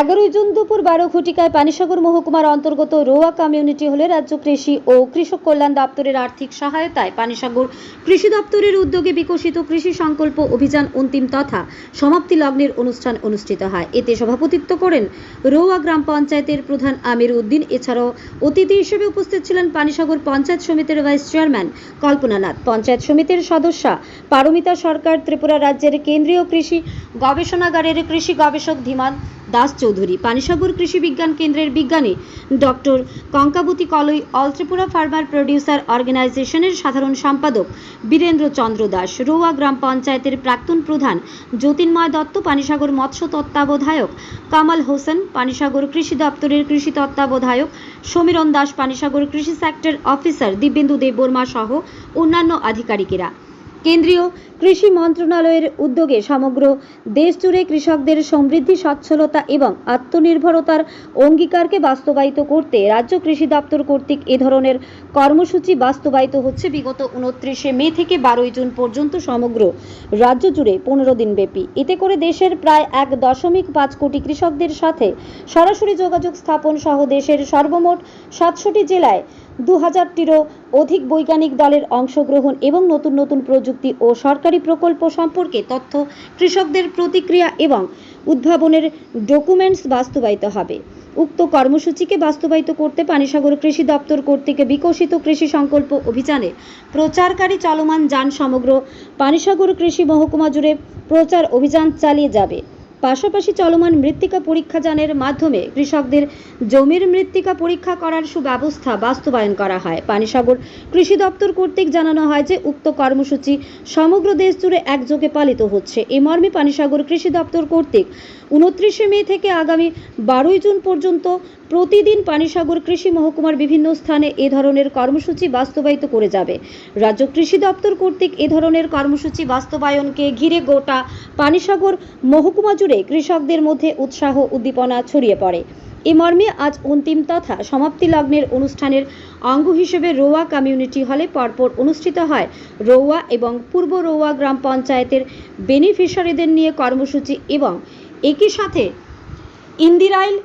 এগারোই জুন দুপুর বারো ঘটিকায় পানিসাগর মহকুমার অন্তর্গত রোয়া কমিউনিটি হলে রাজ্য কৃষি ও কৃষক কল্যাণ দপ্তরের আর্থিক সহায়তায় পানিসাগর কৃষি দপ্তরের উদ্যোগে বিকশিত কৃষি সংকল্প অভিযান অন্তিম তথা সমাপ্তি লগ্নের অনুষ্ঠান অনুষ্ঠিত হয়। এতে সভাপতিত্ব করেন রোয়া গ্রাম পঞ্চায়েতের প্রধান আমির উদ্দিন। এছাড়াও অতিথি হিসেবে উপস্থিত ছিলেন পানিসাগর পঞ্চায়েত সমিতির ভাইস চেয়ারম্যান কল্পনা নাথ। পঞ্চায়েত সমিতির সদস্যা পারমিতা সরকার। ত্রিপুরা রাজ্যের কেন্দ্রীয় কৃষি গবেষণাগারের কৃষি গবেষক ধীমান দাস চৌধুরী, পানিসাগর কৃষি বিজ্ঞান কেন্দ্রের বিজ্ঞানী doctor Kankabati Kalai all Tripura farmer producer অর্গানাইজেশনের সাধারণ সম্পাদক বীরেন্দ্র চন্দ্র দাস, রোয়া গ্রাম পঞ্চায়েতের প্রাক্তন প্রধান জ্যোতির্ময় দত্ত, পানিসাগর মৎস্য তত্ত্বাবধায়ক কামাল হোসেন, পানিসাগর কৃষি দপ্তরের কৃষি তত্ত্বাবধায়ক সমীরণ দাস, পানিসাগর কৃষি সেক্টর অফিসার দিব্যেন্দু দেববর্মা সহ অন্যান্য আধিকারিকেরা। কেন্দ্রীয় কৃষি মন্ত্রণালয়ের উদ্যোগে সমগ্র দেশ জুড়ে কৃষকদের সমৃদ্ধি, সচ্ছলতা এবং আত্মনির্ভরতার অঙ্গীকারকে বাস্তবায়িত করতে রাজ্য কৃষি দপ্তর কর্তৃক এ ধরনের কর্মসূচি বাস্তবায়িত হচ্ছে বিগত উনত্রিশে মে থেকে বারোই জুন পর্যন্ত সমগ্র রাজ্য জুড়ে পনেরো দিন ব্যাপী। এতে করে দেশের প্রায় এক দশমিক পাঁচ কোটি কৃষকদের সাথে সরাসরি যোগাযোগ স্থাপন সহ দেশের সর্বমোট সাতষট্টি জেলায় দু হাজারটিরও অধিক বৈজ্ঞানিক দলের অংশগ্রহণ এবং নতুন নতুন প্রযুক্তি ও সরকারি প্রকল্প সম্পর্কে তথ্য কৃষকদের প্রতিক্রিয়া এবং উদ্ভাবনের ডকুমেন্টস বাস্তবায়িত হবে। উক্ত কর্মসূচিকে বাস্তবায়িত করতে পানিসাগর কৃষি দপ্তর কর্তৃক বিকশিত কৃষি সংকল্প অভিযানে প্রচারকারী চলমান যান সমগ্র পানিসাগর কৃষি মহকুমা জুড়ে প্রচার অভিযান চালিয়ে যাবে। পাশাপাশি চলমান মৃত্তিকা পরীক্ষা যানের মাধ্যমে কৃষকদের জমির মৃত্তিকা পরীক্ষা করার সুব্যবস্থা বাস্তবায়ন করা হয়। পানিসাগর কৃষি দপ্তর কর্তৃক জানানো হয় যে, উক্ত কর্মসূচি সমগ্র দেশ জুড়ে একযোগে পালিত হচ্ছে। এ মর্মে পানিসাগর কৃষি দপ্তর কর্তৃক উনত্রিশে মে থেকে আগামী বারোই জুন পর্যন্ত প্রতিদিন পানিসাগর কৃষি মহকুমার বিভিন্ন স্থানে এ ধরনের কর্মসূচি বাস্তবায়িত করে যাবে। রাজ্য কৃষি দপ্তর কর্তৃক এ ধরনের কর্মসূচি বাস্তবায়নকে ঘিরে গোটা পানিসাগর মহকুমা জুড়ে কৃষকদের মধ্যে উৎসাহ, উদ্দীপনা ছড়িয়ে পড়ে। এ মর্মে আজ অন্তিম তথা সমাপ্তি লগ্নের অনুষ্ঠানের অঙ্গ হিসেবে রোয়া কমিউনিটি হলে পরপর অনুষ্ঠিত হয় রৌয়া এবং পূর্ব রৌয়া গ্রাম পঞ্চায়েতের বেনিফিশিয়ারিদের নিয়ে কর্মসূচি এবং একই সাথে ইন্দিরাইল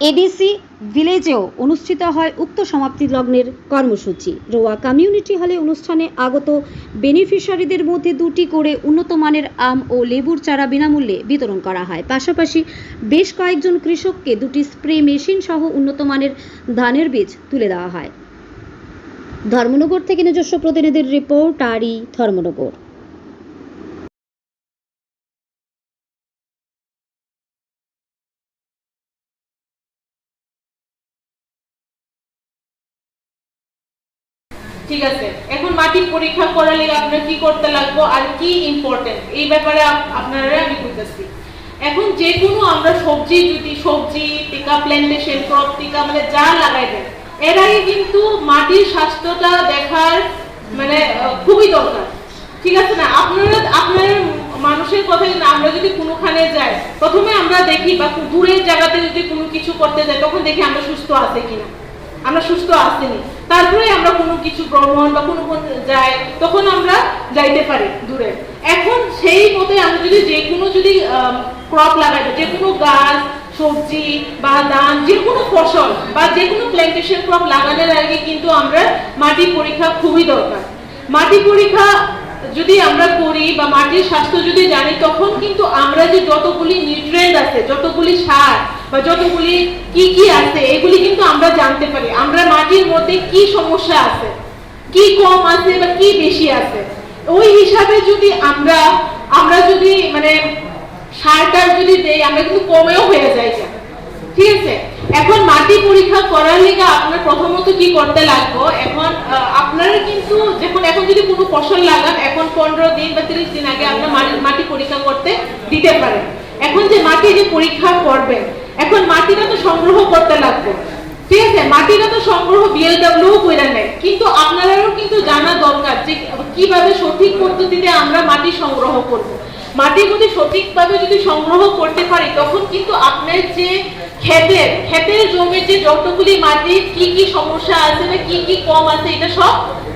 এডিসি ভিলেজেও অনুষ্ঠিত হয় উক্ত সমাপ্তি লগ্নের কর্মসূচি। রোয়া কমিউনিটি হলে অনুষ্ঠানে আগত বেনিফিশিয়ারিদের মধ্যে দুটি করে উন্নত মানের আম ও লেবুর চারা বিনামূল্যে বিতরণ করা হয়। পাশাপাশি বেশ কয়েকজন কৃষককে দুটি স্প্রে মেশিন সহ উন্নত মানের ধানের বীজ তুলে দেওয়া হয়। ধর্মনগর থেকে নিজস্ব প্রতিনিধির রিপোর্ট, আরই ধর্মনগর। ঠিক আছে। এখন মাটির পরীক্ষা করার লেগে আপনার কি করতে লাগবো আর কি ইম্পর্টেন্ট এই ব্যাপারে আপনারা আমি বুঝতেছি। এখন যে কোনো আমরা সবজি যদি সবজি, টিকা প্ল্যান্টেশন ক্রপ টিকা মানে যা লাগাই দেন এর আগে কিন্তু মাটির স্বাস্থ্যটা দেখার মানে খুবই দরকার। ঠিক আছে না? আপনারা, আপনার মানুষের কথা আমরা যদি কোনোখানে যাই, প্রথমে আমরা দেখি বা দূরের জায়গাতে যদি কোনো কিছু করতে যাই, তখন দেখি আমরা সুস্থ আছে কিনা। আমরা সুস্থ আসিনি তারপরে আমরা কোনো কিছু ভ্রমণ বা কোনো কোনো যাই, তখন আমরা যাইতে পারি দূরে। এখন সেই মতে আমরা যদি যে কোনো যদি ক্রপ লাগাই যে কোনো গাছ, সবজি বা ধান, যে কোনো ফসল বা যে কোনো প্ল্যান্টেশন ক্রপ লাগানোর আগে কিন্তু আমরা মাটি পরীক্ষা খুবই দরকার। মাটি পরীক্ষা যদি আমরা করি বা মাটির স্বাস্থ্য যদি জানি, তখন কিন্তু আমরা যে যতগুলি নিউট্রেন্ট আছে, যতগুলি সার বা যতগুলি কি কি আছে, এগুলি কিন্তু আমরা জানতে পারি। আমরা মাটির মধ্যে কি সমস্যা আছে, কি কম আছে বা কি বেশি আছে। ওই হিসাবে যদি আমরা আমরা যদি মানে সারটার যদি দেই, আমরা কিন্তু কমেও হয়ে যাই ঠিক আছে? এখন মাটি পরীক্ষা করার লেগে আপনার প্রথমত কি করতে লাগবো? এখন আপনারা কিন্তু যখন, এখন যদি কোনো ফসল লাগান, এখন পনেরো দিন বা তিরিশ দিন আগে আপনার মাটি- পরীক্ষা করতে দিতে পারেন। এখন যে মাটি যে পরীক্ষা করবেন এখন মাটিটা তো সংগ্রহ করতে লাগবে। ঠিক আছে, মাটিটা তো সংগ্রহ বিএলডব্লিউ করে নেয়। কিন্তু আপনারাও কিন্তু জানা দরকার যে কীভাবে সঠিক পদ্ধতিতে আমরা মাটি সংগ্রহ করব। মাটি যদি সঠিকভাবে যদি সংগ্রহ করতে পারি, তখন কিন্তু আপনার যে ক্ষেতের ক্ষেতের জমির যে যতগুলি মাটির কি কি সমস্যা আছে বা কি কি কম আছে, এটা সব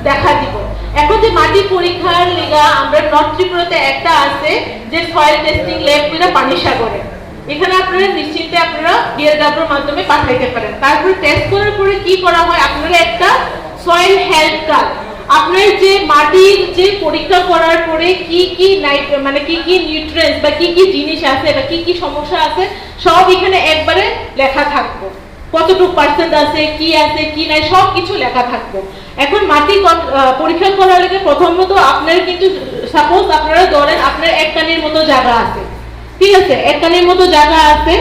দেখা দিব। এখন যে মাটি পরীক্ষার লেগা আমরা নর্থ ত্রিপুরাতে একটা আছে, যে সয়েল টেস্টিং ল্যাব করে পানি সাগরে এখানে আপনারা নিশ্চিন্তে আপনারা বিএলডব্লিউর মাধ্যমে পাঠাইতে পারেন। তারপরে টেস্ট করার পরে কি করা হয়? আপনারা একটা সয়েল হেলথ কার্ড আপনার যে মাটির যে পরীক্ষা করার পরে কি কি মানে কি কি নিউট্রিয়েন্টস বা কি কি জিনিস আছে বা কি কি সমস্যা আছে, সব এখানে একবারে লেখা থাকব। কতটুকু পার্সেন্ট আছে, কি আছে, কি নাই, সব কিছু লেখা থাকব। এখন মাটি পরীক্ষা করার আগে প্রথমত আপনার কিন্তু সাপোজ আপনারা ধরেন আপনার এক কানের মতো জায়গা আছে। ঠিক আছে এককালের মতো জায়গা আছে,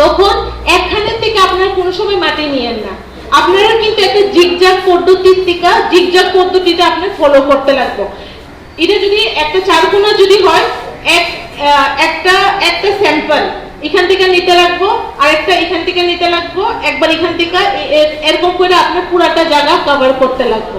তখন একখানের থেকে আপনারা কোনো সময় মাটি নিয়েন না। আপনারা কিন্তু একটা জিগজাগ পদ্ধতির থেকে জিগজাগ পদ্ধতিটা আপনার ফলো করতে লাগবো। এটা যদি একটা চারকোনা যদি হয়, এক একটা একটা স্যাম্পল এখান থেকে নিতে লাগবো, আরেকটা এখান থেকে নিতে লাগবো, একবার এখান থেকে এরকম করে আপনার পুরাটা জায়গা কভার করতে লাগবো।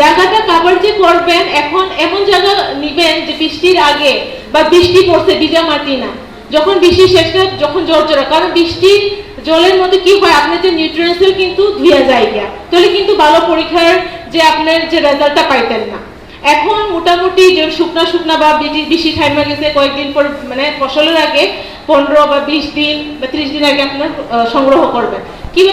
জায়গাটা কভার যে করবেন, এখন এমন জায়গা নিবেন যে বৃষ্টির আগে বা বৃষ্টি পড়ছে ভিজা মাটি না। যখন বৃষ্টি শেষে যখন জোর জোরে কারণ বৃষ্টি, জলের মধ্যে কি হয়? আপনার যে নিউট্রিয়েন্টস কিন্তু ধুয়ে যায় গিয়া। তাহলে কিন্তু ভালো পরীক্ষার যে আপনার যে রেজাল্টটা পাইতেন না। এখন মোটামুটি যে শুকনা শুকনা বা বৃষ্টি- থাইমা গেছে, কয়েকদিন পর মানে ফসলের আগে পনেরো বা বিশ দিন বা ত্রিশ দিন আগে আপনার সংগ্রহ করবেন। কীভাবে